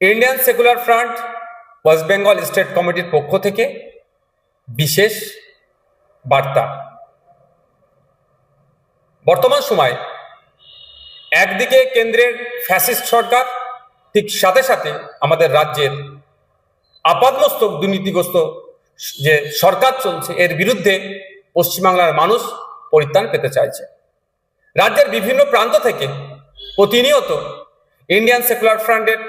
Indian secular front West Bengal state কমিটির পক্ষ থেকে বিশেষ বার্তা। বর্তমান সময়ে একদিকে কেন্দ্রের ফ্যাসিস্ট সরকার, ঠিক সাথে সাথে আমাদের রাজ্যের আপাদমস্তক দুর্নীতিগ্রস্ত যে সরকার চলছে, এর বিরুদ্ধে পশ্চিমবাংলার মানুষ পরিত্রাণ পেতে চাইছে। রাজ্যের বিভিন্ন প্রান্ত থেকে প্রতিনিয়ত ইন্ডিয়ান সেকুলার ফ্রন্টের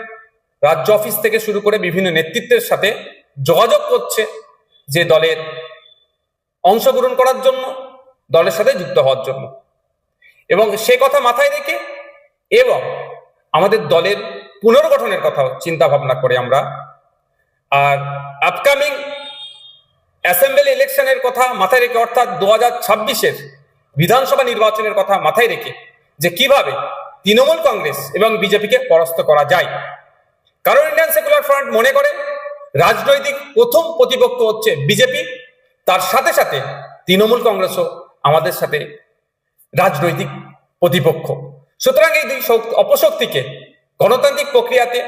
রাজ্য অফিস থেকে শুরু করে বিভিন্ন নেতৃত্বের সাথে যোগাযোগ করছে যে দলের অংশগ্রহণ করার জন্য, দলের সাথে যুক্ত হওয়ার জন্য। এবং সে কথা মাথায় রেখে এবং আমাদের দলের পুনর্গঠনের কথা চিন্তা ভাবনা করে আমরা। আর আপকামিং অ্যাসেম্বলি ইলেকশনের কথা মাথায় রেখে, অর্থাৎ দু হাজার ছাব্বিশের বিধানসভা নির্বাচনের কথা মাথায় রেখে যে কীভাবে তৃণমূল কংগ্রেস এবং বিজেপিকে পরাস্ত করা যায়। কারণ ইন্ডিয়ান সেকুলার ফ্রন্ট মনে করে, রাজনৈতিক প্রথম প্রতিপক্ষ হচ্ছে বিজেপি, তার সাথে সাথে তৃণমূল কংগ্রেসও আমাদের সাথে রাজনৈতিক প্রতিপক্ষ। সুতরাং এই দুই শক্তি- অপশক্তিকে গণতান্ত্রিক প্রক্রিয়াতে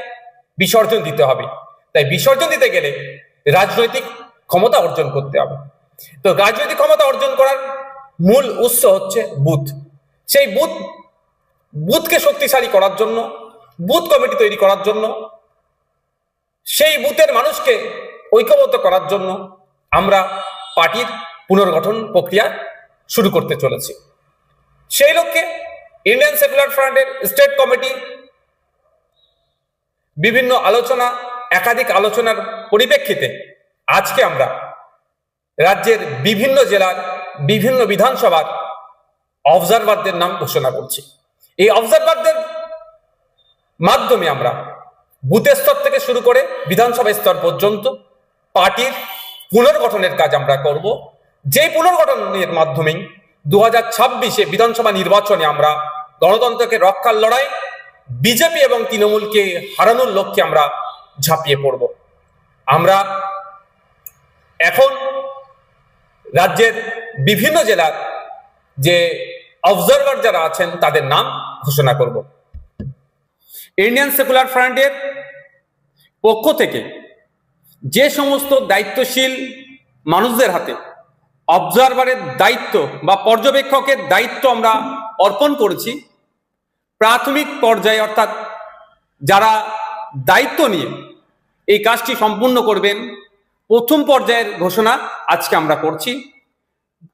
বিসর্জন দিতে হবে। তাই বিসর্জন দিতে গেলে রাজনৈতিক ক্ষমতা অর্জন করতে হবে। তো রাজনৈতিক ক্ষমতা অর্জন করার মূল উৎস হচ্ছে বুথ। সেই বুথ, বুথকে শক্তিশালী করার জন্য, বুথ কমিটি তৈরি করার জন্য সেই বুথের মানুষকে ঐক্যবদ্ধ করার জন্য আমরা পার্টির পুনর্গঠন প্রক্রিয়া শুরু করতে চলেছি। সেই লক্ষ্যে ইন্ডিয়ান সেকুলার ফ্রন্টের স্টেট কমিটি বিভিন্ন আলোচনা, একাধিক আলোচনার পরিপ্রেক্ষিতে আজকে আমরা রাজ্যের বিভিন্ন জেলার বিভিন্ন বিধানসভার অবজারভারদের নাম ঘোষণা করছি। এই অবজারভারদের মাধ্যমে আমরা বুথ স্তর থেকে শুরু করে বিধানসভা স্তর পর্যন্ত পার্টির পুনর্গঠনের কাজ আমরা করব। যে পুনর্গঠনের মাধ্যমেই দু হাজার ছাব্বিশে বিধানসভা নির্বাচনে আমরা গণতন্ত্রকে রক্ষার লড়াই, বিজেপি এবং তৃণমূলকে হারানোর লক্ষ্যে আমরা ঝাঁপিয়ে পড়ব। আমরা এখন রাজ্যের বিভিন্ন জেলার যে অবজারভার যারা আছেন তাদের নাম ঘোষণা করব। ইন্ডিয়ান সেকুলার ফ্রন্টের পক্ষ থেকে যে সমস্ত দায়িত্বশীল মানুষদের হাতে অবজারভারের দায়িত্ব বা পর্যবেক্ষকের দায়িত্ব আমরা অর্পণ করেছি, প্রাথমিক পর্যায়ে অর্থাৎ যারা দায়িত্ব নিয়ে এই কাজটি সম্পূর্ণ করবেন, প্রথম পর্যায়ের ঘোষণা আজকে আমরা করছি।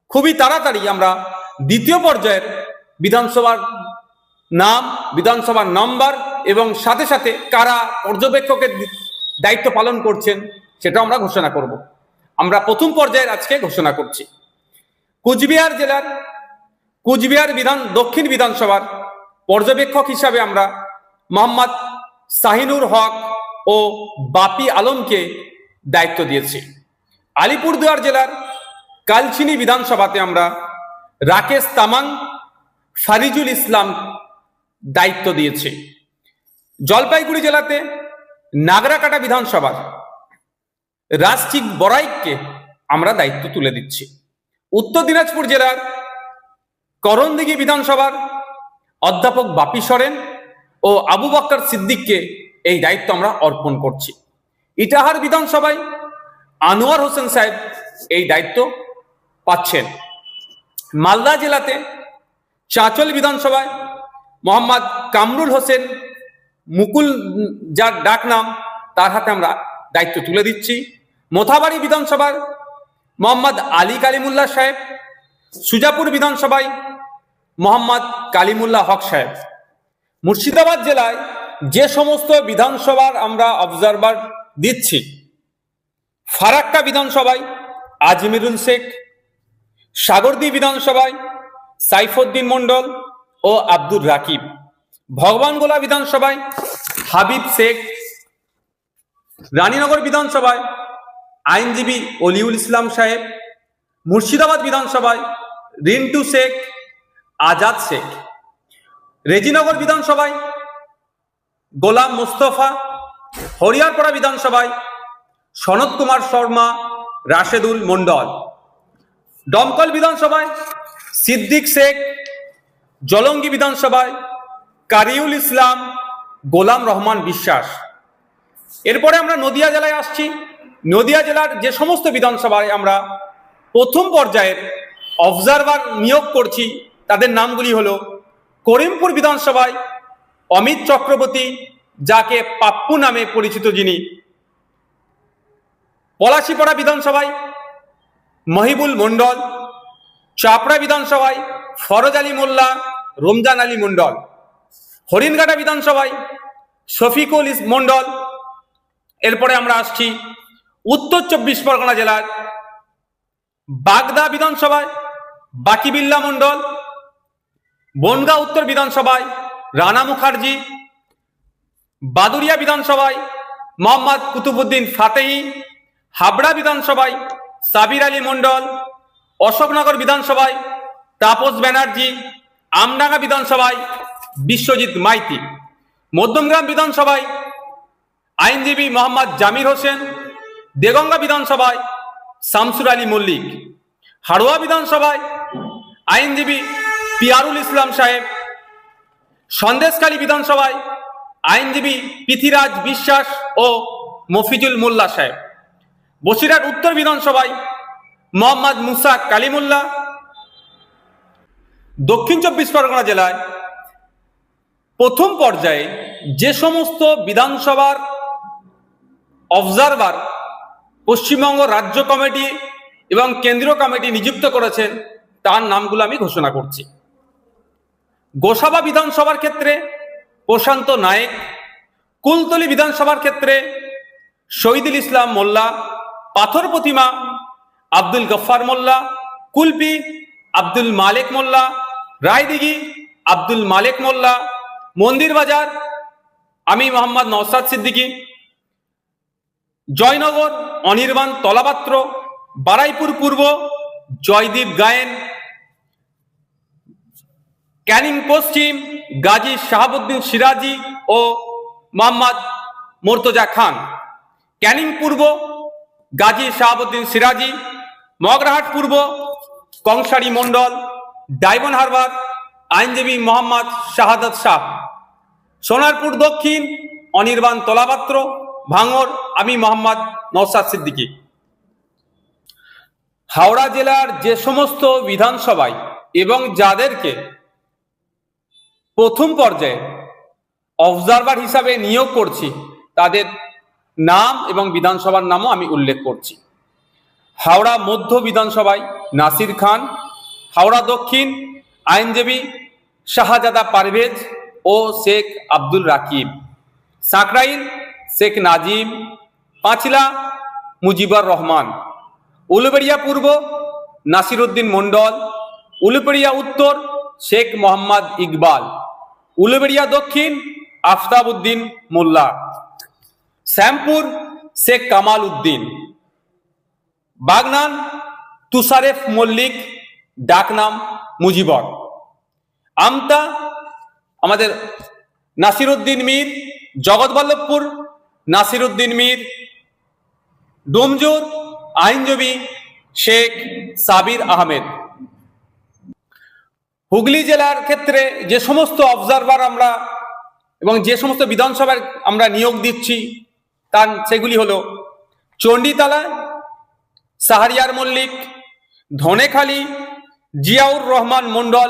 খুবই তাড়াতাড়ি আমরা দ্বিতীয় পর্যায়ের বিধানসভার নাম, বিধানসভার নাম্বার এবং সাথে সাথে কারা পর্যবেক্ষকের দায়িত্ব পালন করছেন সেটা আমরা ঘোষণা করব। আমরা প্রথম পর্যায়ের আজকে ঘোষণা করছি। কুচবিহার জেলার, কুচবিহার বিধান, দক্ষিণ বিধানসভার পর্যবেক্ষক হিসাবে আমরা মোহাম্মদ শাহিনুর হক ও বাপি আলমকে দায়িত্ব দিয়েছি। আলিপুরদুয়ার জেলার কালচিনি বিধানসভাতে আমরা রাকেশ তামাং, ফারিজুল ইসলাম দায়িত্ব দিয়েছে। জলপাইগুড়ি জেলাতে নাগরাকাটা বিধানসভার রাজচিক বড়াইককে আমরা দায়িত্ব তুলে দিচ্ছি। উত্তর দিনাজপুর জেলার করণদিঘি বিধানসভার অধ্যাপক বাপি সরেন ও আবু বক্কর সিদ্দিককে এই দায়িত্ব আমরা অর্পণ করছি। ইটাহার বিধানসভায় আনোয়ার হোসেন সাহেব এই দায়িত্ব পাচ্ছেন। মালদা জেলাতে চাঁচল বিধানসভায় মোহাম্মদ কামরুল হোসেন মুকুল যার ডাক নাম, তার হাতে আমরা দায়িত্ব তুলে দিচ্ছি। মোথাবাড়ি বিধানসভার মোহাম্মদ আলী কালিমুল্লাহ সাহেব, সুজাপুর বিধানসভায় মোহাম্মদ কালিমুল্লাহ হক সাহেব। মুর্শিদাবাদ জেলায় যে সমস্ত বিধানসভার আমরা অবজারভার দিচ্ছি, ফারাক্কা বিধানসভায় আজমিরুল শেখ, সাগরদী বিধানসভায় সাইফুদ্দিন মন্ডল ও আব্দুর রাকিব। ভগবানগোলা বিধানসভায় হাবিব শেখ, রানীনগর বিধানসভায় আইনজীবী অলিউল ইসলাম সাহেব, মুর্শিদাবাদ বিধানসভায় রিন্টু শেখ, আজাদ শেখ। রেজিনগর বিধানসভায় গোলাম মুস্তফা, হরিয়ারপাড়া বিধানসভায় সনৎ কুমার শর্মা, রাশেদুল মন্ডল দমকল বিধানসভায় সিদ্দিক শেখ, জলঙ্গি বিধানসভায় কারিউল ইসলাম গোলাম রহমান বিশ্বাস। এরপরে আমরা নদিয়া জেলায় আসছি। নদিয়া জেলার যে সমস্ত বিধানসভায় আমরা প্রথম পর্যায়ের অবজারভার নিয়োগ করছি, তাদের নামগুলি হলো করিমপুর বিধানসভায় অমিত চক্রবর্তী, যাকে পাপ্পু নামে পরিচিত যিনি, পলাশিপাড়া বিধানসভায় মহিবুল মণ্ডল, চাপড়া বিধানসভায় ফরজ আলী মোল্লা, রমজান আলী মণ্ডল। হরিণঘাটা বিধানসভায় শফিকুল ইস মণ্ডল। এরপরে আমরা আসছি উত্তর চব্বিশ পরগনা জেলার বাগদা বিধানসভায় বাকিবিল্লা মণ্ডল, বনগাঁ উত্তর বিধানসভায় রানা মুখার্জি বাদুরিয়া বিধানসভায় মোহাম্মদ কুতুবুদ্দিন ফাতেহি, হাবড়া বিধানসভায় সাবির আলী মণ্ডল, অশোকনগর বিধানসভায় তাপস ব্যানার্জি, আমডাঙ্গা বিধানসভায় বিশ্বজিৎ মাইতি, মধ্যমগ্রাম বিধানসভায় আইনজীবী মোহাম্মদ জামির হোসেন, দেগঙ্গা বিধানসভায় শামসুর আলী মল্লিক, হাড়োয়া বিধানসভায় আইনজীবী পিয়ারুল ইসলাম সাহেব, সন্দেশখালী বিধানসভায় আইনজীবী পৃথিরাজ বিশ্বাস ও মফিজুল মোল্লা সাহেব, বসিরহাট উত্তর বিধানসভায় মোহাম্মদ মুসা কালিমুল্লাহ, দক্ষিণ চব্বিশ পরগনা জেলায় প্রথম পর্যায়ে যে সমস্ত বিধানসভার অবজারভার পশ্চিমবঙ্গ রাজ্য কমিটি এবং কেন্দ্রীয় কমিটি নিযুক্ত করেছেন, তার নামগুলো আমি ঘোষণা করছি। গোসাবা বিধানসভার ক্ষেত্রে প্রশান্ত নায়েক, কুলতলি বিধানসভার ক্ষেত্রে শহীদুল ইসলাম মোল্লা, পাথর প্রতিমা আব্দুল গফ্ফার মোল্লা, কুলপি আব্দুল মালেক মোল্লা, রায়দিঘি আব্দুল মালেক মোল্লা মন্দির বাজার, আমি মোহাম্মদ নওসাদ সিদ্দিকী। জয়নগর অনির্বাণ তলাপাত্র, বারাইপুর পূর্ব, জয়দীপ গায়েন। ক্যানিং পশ্চিম গাজী শাহাবুদ্দিন সিরাজি ও মোহাম্মদ মোর্তজা খান। ক্যানিং পূর্ব, গাজী শাহাবুদ্দিন সিরাজি। মগরাহাট পূর্ব, কংসারী মণ্ডল, ডায়মন্ড হারবার, আইনজীবী মোহাম্মদ শাহাদত শাহ। সোনারপুর দক্ষিণ, অনির্বাণ তলাপাত্র, ভাঙর, আমি মোহাম্মদ নৌসাদ সিদ্দিকী। হাওড়া জেলার যে সমস্ত বিধানসভায় এবং যাদেরকে প্রথম পর্যায়ে অবজারভার হিসাবে নিয়োগ করছি, তাদের নাম এবং বিধানসভার নামও আমি উল্লেখ করছি। হাওড়া মধ্য বিধানসভায় নাসির খান, হাওড়া দক্ষিণ, আইনজীবী শাহজাদা পারভেজ ও শেখ আব্দুল রাকিব। সাঁকরাইল, শেখ নাজিম, পাঁচলা, মুজিবর রহমান। উলুবেড়িয়া পূর্ব, নাসিরুদ্দিন মণ্ডল। উলুবেড়িয়া উত্তর, শেখ মোহাম্মদ ইকবাল। উলুবেড়িয়া দক্ষিণ আফতাব উদ্দিন মোল্লা। শ্যামপুর, শেখ কামাল উদ্দিন। বাগনান, তুষারেফ মল্লিক, ডাকনাম মুজিবর। আমতা আমাদের নাসিরুদ্দিন মীর, জগৎবল্লভপুর, নাসিরুদ্দিন মীর, ডোমজোর, আইনজীবী শেখ সাবির আহমেদ। হুগলি জেলার ক্ষেত্রে যে সমস্ত অবজারভার আমরা এবং যে সমস্ত বিধানসভার আমরা নিয়োগ দিচ্ছি, তার সেগুলি হলো চণ্ডীতলা, সাহারিয়ার মল্লিক, ধনেখালী, জিয়াউর রহমান মণ্ডল